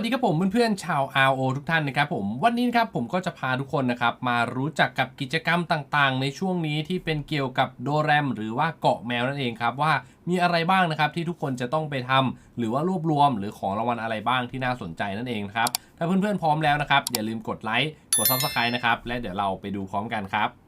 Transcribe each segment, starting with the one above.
วัสดีครับผมเพื่อนๆชาว RO ทุกท่านนะครับผมวันนี้ครับผมก็จะพาทุกคนนะครับมารู้จักกับกิจกรรมต่างๆ ในช่วงนี้ที่เป็นเกี่ยวกับโดแรม หรือว่าเกาะแมวนั่นเองครับว่ามีอะไรบ้างนะครับที่ทุกคนจะต้องไปทำหรือว่ารวบรวมหรือของรางวัลอะไรบ้างที่น่าสนใจนั่นเองครับถ้าเพื่อนๆพร้อมแล้วนะครับอย่าลืมกดไลค์กด Subscribe นะครับและเดี๋ยวเราไปดูพร้อมกันครับ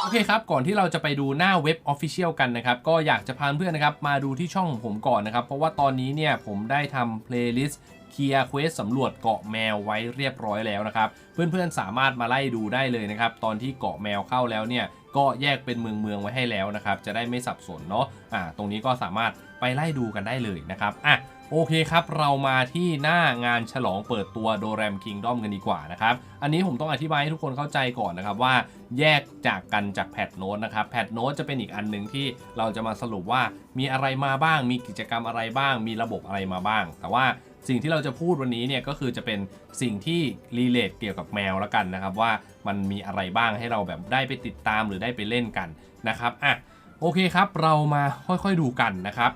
โอเคครับ ก่อนที่เราจะไปดูหน้าเว็บ Official กันนะครับ ก็อยากจะพาเพื่อนนะครับ มาดูที่ช่องของผมก่อนนะครับ เพราะว่าตอนนี้เนี่ยผมได้ทำ playlist เคลียร์เควสสำรวจเกาะแมวไว้เรียบร้อยแล้วนะครับ เพื่อนๆสามารถมาไล่ดูได้เลยนะครับ ตอนที่เกาะแมวเข้าแล้วเนี่ยก็แยกเป็นเมืองเมืองไว้ให้แล้วนะครับ จะได้ไม่สับสนเนาะอ่าตรงนี้ก็สามารถไปไล่ดูกันได้เลยนะครับอะ โอเคครับ เรามาที่หน้างานฉลองเปิดตัวโดแรมคิงด้อมกันดีกว่านะครับ อันนี้ผมต้องอธิบายให้ทุกคนเข้าใจก่อนนะครับว่าแยกจากกันจากแพทโน้ตนะครับแพทโน้ตจะเป็นอีกอันหนึ่งที่เราจะมาสรุปว่ามีอะไรมาบ้าง มีกิจกรรมอะไรบ้าง มีระบบอะไรมาบ้าง แต่ว่าสิ่งที่เราจะพูดวันนี้เนี่ยก็คือจะเป็นสิ่งที่รีเลทเกี่ยวกับแมวแล้วกันนะครับว่ามันมีอะไรบ้างให้เราแบบได้ไปติดตามหรือได้ไปเล่นกันนะครับอะโอเคครับ เรามาค่อยๆดูกันนะครับ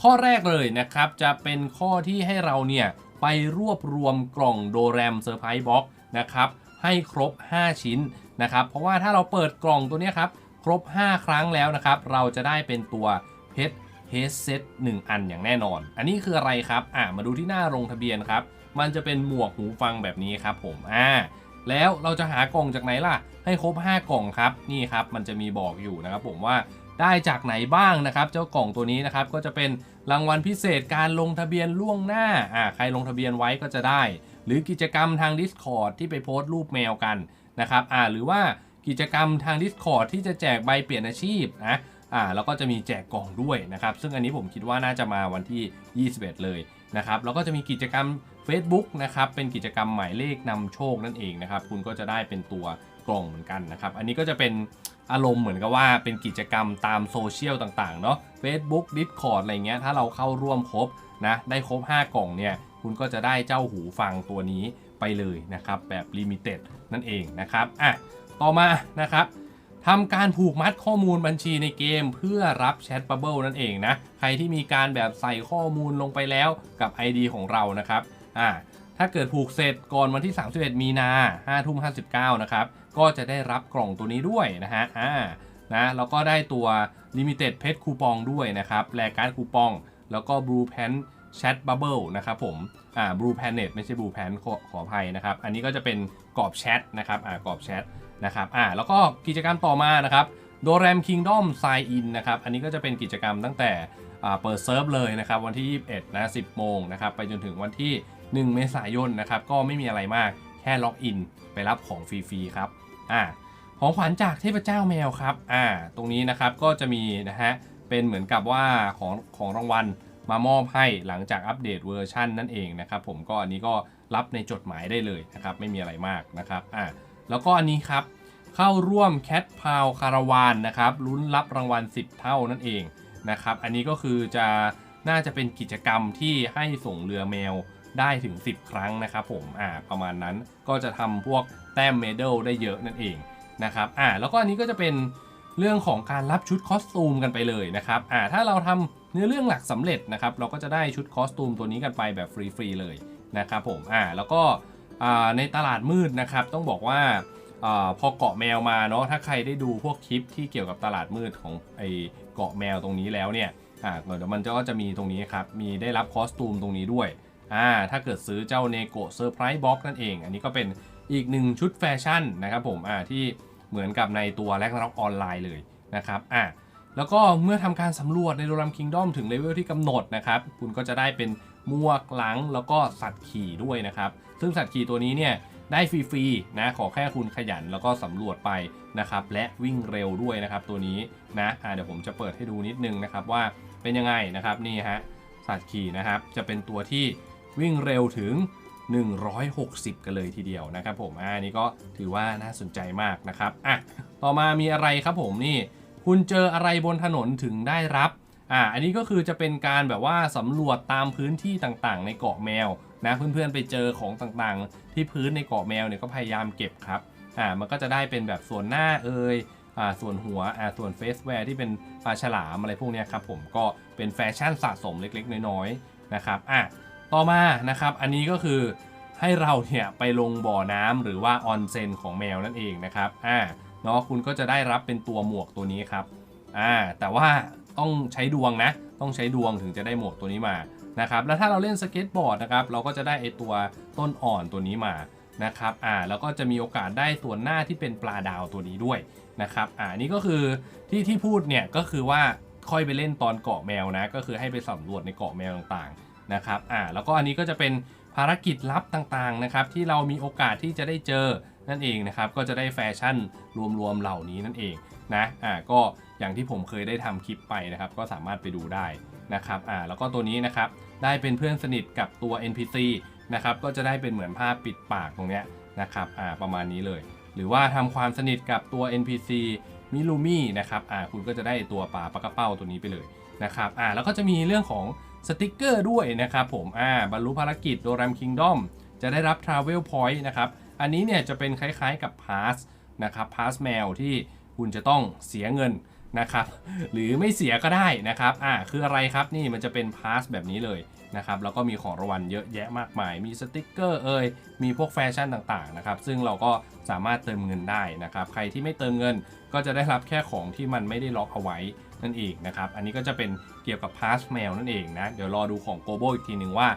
ข้อแรกเลยนะครับ จะเป็นข้อที่ให้เราเนี่ย ไปรวบรวมกล่องโดแรมเซอร์ไพรส์บ็อกนะครับ ให้ครบ 5 ชิ้นนะครับ เพราะว่าถ้าเราเปิดกล่องตัวนี้ครับ ครบ 5 ครั้งแล้วนะครับ เราจะได้เป็นตัวเพชรเฮดเซต1อันอย่างแน่นอน อันนี้คืออะไรครับ อ่ามาดูที่หน้าลงทะเบียนครับ มันจะเป็นหมวกหูฟังแบบนี้ครับผมอ่าแล้วเราจะหากล่องจากไหนล่ะ ให้ครบ 5 กล่องครับ นี่ครับ มันจะมีบอกอยู่นะครับผมว่า ได้จากไหนบ้างนะครับ เจ้ากล่องตัวนี้นะครับก็จะเป็นรางวัลพิเศษการลงทะเบียนล่วงหน้าอ่าใครลงทะเบียนไว้ก็จะได้ หรือกิจกรรมทาง Discord ที่ไปโพสต์รูปแมวกันนะครับอ่าหรือว่ากิจกรรมทาง Discord ที่จะแจกใบเปลี่ยนอาชีพนะอ่าแล้วก็จะมีแจกกล่องด้วยนะครับ ซึ่งอันนี้ผมคิดว่าน่าจะมาวันที่ 21 เลยนะครับแล้วก็จะมีกิจกรรม Facebook นะครับเป็นกิจกรรมหมายเลขนำโชคนั่นเองนะครับคุณก็จะได้เป็นตัวกล่องเหมือนกันนะครับ อันนี้ก็จะเป็น อารมณ์เหมือนกับว่าเป็นกิจกรรมตามโซเชียลต่างๆ เนาะ Facebook Discord อะไรเงี้ย ถ้าเราเข้าร่วมครบนะ ได้ครบ 5 กล่องเนี่ย คุณก็จะได้เจ้าหูฟังตัวนี้ไปเลยนะครับ แบบลิมิเต็ดนั่นเองนะครับ อะ ต่อมานะครับทำการผูกมัดข้อมูลบัญชีในเกม เพื่อรับแชทบับเบิลนั่นเองนะ ใครที่มีการแบบใส่ข้อมูลลงไปแล้วกับ ID ของเรานะครับ อ่า ถ้าเกิดผูกเสร็จก่อนวันที่ 31 มีนา5ทุ่ม59 นะครับ ก็จะได้รับกล่องตัวนี้ด้วยนะฮะ อ่า นะ แล้วก็ได้ตัว Limited Pet คูปองด้วยนะครับ แลกการ์ดคูปอง แล้วก็ Blue Pen Chat Bubble นะครับผม อ่า Blue Planet ไม่ใช่ Blue Pen ขอขออภัยนะครับ อันนี้ก็จะเป็นกรอบแชทนะครับ อ่า กรอบแชทนะครับ อ่า แล้วก็กิจกรรมต่อมานะครับโดแรม Kingdom Sign In นะครับ อันนี้ก็จะเป็นกิจกรรมตั้งแต่อ่าเปิดเซิร์ฟเลยนะครับ วันที่ 21 นะ 10 โมงนะครับ ไปจนถึงวันที่ 1 เมษายนนะครับ ก็ไม่มีอะไรมากแค่ล็อกอินไปรับของฟรีๆครับอ่าของขวัญจากเทพเจ้าแมวครับอ่าตรงนี้นะครับก็จะมีนะฮะเป็นเหมือนกับว่าของของรางวัลมามอบให้หลังจากอัปเดตเวอร์ชันนั่นเองนะครับผมก็อันนี้ก็รับในจดหมายได้เลยนะครับไม่มีอะไรมากนะครับอ่าแล้วก็อันนี้ครับเข้าร่วมแคทพาวคาราวานนะครับลุ้นรับรางวัล 10 เท่านั่นเองนะครับอันนี้ก็คือจะน่าจะเป็นกิจกรรมที่ให้ส่งเรือแมว ได้ถึง 10 ครั้งนะครับผมอ่าประมาณนั้นก็จะทำพวกแต้มเมดัลได้เยอะนั่นเองนะครับอ่าแล้วก็อันนี้ก็จะเป็นเรื่องของการรับชุดคอสตูมกันไปเลยนะครับอ่าถ้าเราทำเนื้อเรื่องหลักสำเร็จนะครับเราก็จะได้ชุดคอสตูมตัวนี้กันไปแบบฟรีๆเลยนะครับผมอ่าแล้วก็อ่าในตลาดมืดนะครับต้องบอกว่าอ่าพอเกาะแมวมาเนาะถ้าใครได้ดูพวกคลิปที่เกี่ยวกับตลาดมืดของไอเกาะแมวตรงนี้แล้วเนี่ยอ่าเดี๋ยวมันก็จะมีตรงนี้ครับมีได้รับคอสตูมตรงนี้ด้วย อ่าถ้าเกิดซื้อเจ้าเนโกเซอร์ไพรส์บ็อกนั่นเอง อันนี้ก็เป็นอีกหนึ่งชุดแฟชั่นนะครับผมอ่าที่เหมือนกับในตัวแลกน็อกออนไลน์เลยนะครับอะแล้วก็เมื่อทำการสำรวจในโดรัมคิงดอมถึงเลเวลที่กำหนดนะครับ คุณก็จะได้เป็นมวกหลังแล้วก็สัตว์ขี่ด้วยนะครับ ซึ่งสัตว์ขี่ตัวนี้เนี่ยได้ฟรีๆนะขอแค่คุณขยันแล้วก็สำรวจไปนะครับ และวิ่งเร็วด้วยนะครับตัวนี้นะอะเดี๋ยวผมจะเปิดให้ดูนิดนึงนะครับว่าเป็นยังไงนะครับนี่ฮะสัตว์ขี่นะครับจะเป็นตัวที่ วิ่งเร็วถึง 160 กันเลยทีเดียวนะครับผมอ่านี่ก็ถือว่าน่าสนใจมากนะครับอะต่อมามีอะไรครับผมนี่ คุณเจออะไรบนถนนถึงได้รับอ่าอันนี้ก็คือจะเป็นการแบบว่าสำรวจตามพื้นที่ต่างๆ ในเกาะแมวนะเพื่อนๆไปเจอของต่างๆ ที่พื้นในเกาะแมวเนี่ยก็พยายามเก็บครับอ่ามันก็จะได้เป็นแบบส่วนหน้าเอ่ยอ่าส่วนหัวอ่าส่วนเฟสแวร์ที่เป็นปลาฉลามอะไรพวกนี้ครับผมก็เป็นแฟชั่นสะสมเล็กๆ น้อยๆนะครับอะ ต่อมานะครับอันนี้ก็คือให้เราเนี่ยไปลงบ่อน้ำหรือว่าออนเซนของแมวนั่นเองนะครับอ่าเนาะคุณก็จะได้รับเป็นตัวหมวกตัวนี้ครับอ่าแต่ว่าต้องใช้ดวงนะ ต้องใช้ดวงถึงจะได้หมวกตัวนี้มานะครับแล้วถ้าเราเล่นสเก็ตบอร์ดนะครับเราก็จะได้ไอตัวต้นอ่อนตัวนี้มานะครับอ่าแล้วก็จะมีโอกาสได้ส่วนหน้าที่เป็นปลาดาวตัวนี้ด้วยนะครับอ่านี่ก็คือที่ที่พูดเนี่ยก็คือว่าค่อยไปเล่นตอนเกาะแมวนะก็คือให้ไปสำรวจในเกาะแมวต่างๆ นะครับอ่าแล้วก็อันนี้ก็จะเป็นภารกิจลับต่างๆนะครับที่เรามีโอกาสที่จะได้เจอนั่นเองนะครับก็จะได้แฟชั่นรวมๆเหล่านี้นั่นเองนะอ่าก็อย่างที่ผมเคยได้ทำคลิปไปนะครับก็สามารถไปดูได้นะครับอ่าแล้วก็ตัวนี้นะครับได้เป็นเพื่อนสนิทกับตัว NPC นะครับก็จะได้เป็นเหมือนภาพปิดปากตรงเนี้ยนะครับอ่าประมาณนี้เลย หรือว่าทำความสนิทกับตัว NPC มิลูมี่นะครับอ่าคุณก็จะได้ตัวปลาปลากระเป้าตัวนี้ไปเลยนะครับอ่าแล้วก็จะมีเรื่องของ สติกเกอร์ด้วยนะครับผมอ่าบรรลุภารกิจโดรัมคิงดอมจะได้รับ Travel Point นะครับ อันนี้เนี่ยจะเป็นคล้ายๆกับ Pass นะครับ Pass แมวที่คุณจะต้องเสียเงินนะครับ หรือไม่เสียก็ได้นะครับ อ่า คืออะไรครับ นี่มันจะเป็น Pass แบบนี้เลยนะครับ แล้วก็มีของรางวัลเยอะแยะมากมาย มีสติกเกอร์เอ่ย มีพวกแฟชั่นต่างๆนะครับ ซึ่งเราก็สามารถเติมเงินได้นะครับ ใครที่ไม่เติมเงินก็จะได้รับแค่ของที่มันไม่ได้ล็อกเอาไว้ นั่นเองนะครับ อันนี้ก็จะเป็นเกี่ยวกับ Pass Mail นั่นเองนะ เดี๋ยวรอดูของ g o b o อีกทีหนึ่งว่า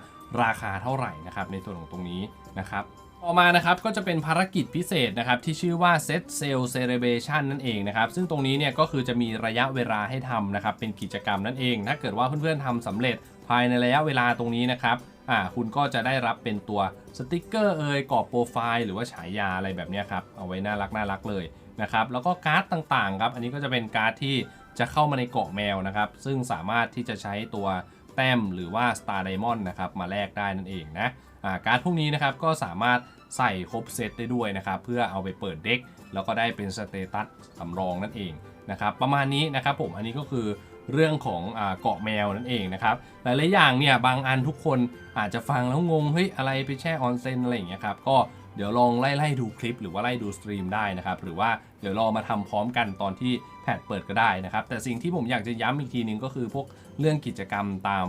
ราคาเท่าไหร่นะครับในส่วนของตรงนี้นะครับต่อมานะครับก็จะเป็นภารกิจพิเศษนะครับที่ชื่อว่า Set Sail Celebration นั่นเองนะครับซึ่งตรงนี้เนี่ยก็คือจะมีระยะเวลาให้ทำนะครับเป็นกิจกรรมนั่นเอง ถ้าเกิดว่าเพื่อนๆทำสำเร็จภายในระยะเวลาตรงนี้นะครับอ่าคุณก็จะได้รับเป็นตัวสติกเกอร์เอ่ยกรอบโปรไฟล์หรือว่าฉายาอะไรแบบนี้ครับเอาไว้น่ารักน่ารักเลยนะครับแล้วก็การ์ดต่างๆครับอันนี้ก็จะเป็นการ์ดที่ จะเข้ามาในเกาะแมวนะครับ ซึ่งสามารถที่จะใช้ตัวแต้มหรือว่า Star Diamond นะครับมาแลกได้นั่นเองนะาการ์ดพวกนี้นะครับก็สามารถใส่ครบเซตได้ด้วยนะครับ เพื่อเอาไปเปิดเด็ก แล้วก็ได้เป็นสเตตัสสำรองนั่นเองนะครับ ประมาณนี้นะครับผมอันนี้ก็คือเรื่องของเกาะแมวนั่นเองนะครับหลายๆอย่างเนี่ยบางอันทุกคนอาจจะฟังแล้วงงเฮ้ยอะไรไปแช่ออนเซนอะไรอย่างเงี้ยครับก็ เดี๋ยวลองไล่ไล่ดูคลิปหรือว่าไล่ดูสตรีมได้นะครับ หรือว่าเดี๋ยวรอมาทำพร้อมกันตอนที่แพทเปิดก็ได้นะครับ แต่สิ่งที่ผมอยากจะย้ำอีกทีนึงก็คือพวกเรื่องกิจกรรมตาม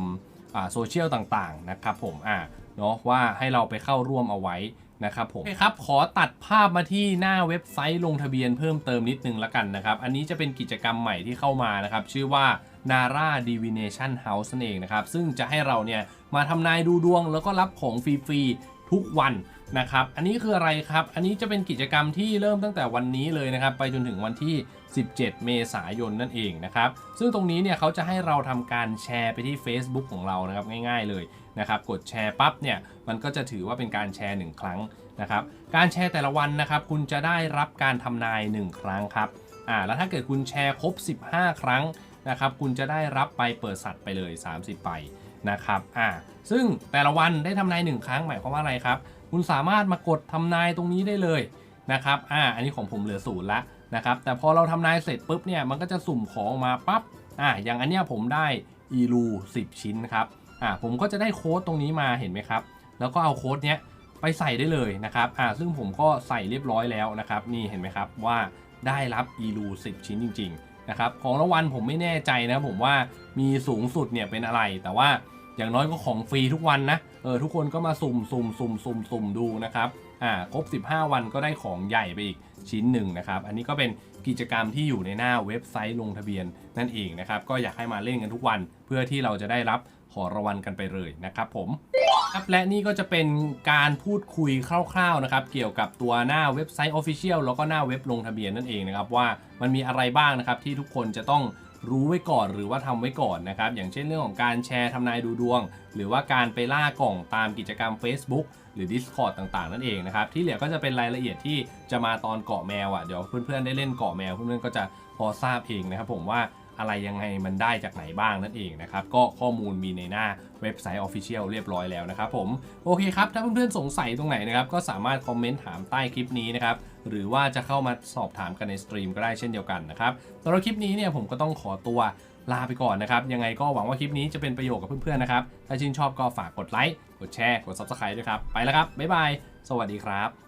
โซเชียลต่างๆนะครับผมอ่าเนาะว่าให้เราไปเข้าร่วมเอาไว้นะครับผมโอเคครับขอตัดภาพมาที่หน้าเว็บไซต์ลงทะเบียนเพิ่มเติมนิดนึงละกันนะครับ อันนี้จะเป็นกิจกรรมใหม่ที่เข้ามานะครับ ชื่อว่า Nara Divination House นั่นเองนะครับ ซึ่งจะให้เราเนี่ยมาทำนายดูดวงแล้วก็รับของฟรีๆทุกวัน นะครับ อันนี้คืออะไรครับ อันนี้จะเป็นกิจกรรมที่เริ่มตั้งแต่วันนี้เลยนะครับ ไปจนถึงวันที่ 17 เมษายนนั่นเองนะครับ ซึ่งตรงนี้เนี่ยเขาจะให้เราทำการแชร์ไปที่ Facebook ของเรานะครับง่ายๆเลยนะครับ กดแชร์ปั๊บเนี่ยมันก็จะถือว่าเป็นการแชร์ 1 ครั้งนะครับ การแชร์แต่ละวันนะครับคุณจะได้รับการทำนาย 1 ครั้งครับ อ่าแล้วถ้าเกิดคุณแชร์ครบ 15 ครั้งนะครับคุณจะได้รับไปเปิดสัตว์ไปเลย 30 ไปนะครับ อ่า ซึ่งแต่ละวันได้ทำนาย1ครั้งหมายความว่าอะไรครับ คุณสามารถมากดทำนายตรงนี้ได้เลยนะครับ อ่า อันนี้ของผมเหลือศูนย์ละนะครับ แต่พอเราทำนายเสร็จปุ๊บเนี่ย มันก็จะสุ่มของมาปั๊บ อ่า อย่างอันเนี้ยผมได้อีลู10 ชิ้นครับ อ่า ผมก็จะได้โค้ดตรงนี้มาเห็นไหมครับ แล้วก็เอาโค้ดเนี้ยไปใส่ได้เลยนะครับ อ่า ซึ่งผมก็ใส่เรียบร้อยแล้วนะครับ นี่เห็นไหมครับว่าได้รับอีลู10 ชิ้นจริง ๆ นะครับ ของรางวัลผมไม่แน่ใจนะผมว่ามีสูงสุดเนี่ยเป็นอะไร แต่ว่า อย่างน้อยก็ของฟรีทุกวันนะเออทุกคนก็มาสุ่มสุ่มสุ่มสุ่มสุ่มดูนะครับอ่าครบ 15 วันก็ได้ของใหญ่ไปอีกชิ้นหนึ่งนะครับ อันนี้ก็เป็นกิจกรรมที่อยู่ในหน้าเว็บไซต์ลงทะเบียนนั่นเองนะครับ ก็อยากให้มาเล่นกันทุกวัน เพื่อที่เราจะได้รับของรางวัลกันไปเลยนะครับผมครับและนี่ก็จะเป็นการพูดคุยคร่าวๆนะครับ เกี่ยวกับตัวหน้าเว็บไซต์ Official แล้วก็หน้าเว็บลงทะเบียนนั่นเองนะครับ ว่ามันมีอะไรบ้างนะครับที่ทุกคนจะต้อง รู้ไว้ก่อนหรือว่าทำไว้ก่อนนะครับ อย่างเช่นเรื่องของการแชร์ทำนายดูดวง หรือว่าการไปล่ากล่องตามกิจกรรม Facebook หรือ Discord ต่างๆ นั่นเองนะครับ ที่เหลือก็จะเป็นรายละเอียดที่จะมาตอนเกาะแมวอะเดี๋ยวเพื่อนๆได้เล่นเกาะแมวเพื่อนๆก็จะพอทราบเองนะครับผมว่าอะไรยังไงมันได้จากไหนบ้างนั่นเองนะครับ ก็ข้อมูลมีในหน้าเว็บไซต์ Official เรียบร้อยแล้วนะครับผม โอเคครับ ถ้าเพื่อนๆสงสัยตรงไหนนะครับ ก็สามารถคอมเมนต์ถามใต้คลิปนี้นะครับ หรือว่าจะเข้ามาสอบถามกันในสตรีมก็ได้เช่นเดียวกันนะครับสำหรับคลิปนี้เนี่ยผมก็ต้องขอตัวลาไปก่อนนะครับ ยังไงก็หวังว่าคลิปนี้จะเป็นประโยชน์กับเพื่อนๆนะครับ ถ้าชื่นชอบก็ฝากกดไลค์ กดแชร์ กด Subscribe ด้วยครับ ไปแล้วครับ บ๊ายบาย สวัสดีครับ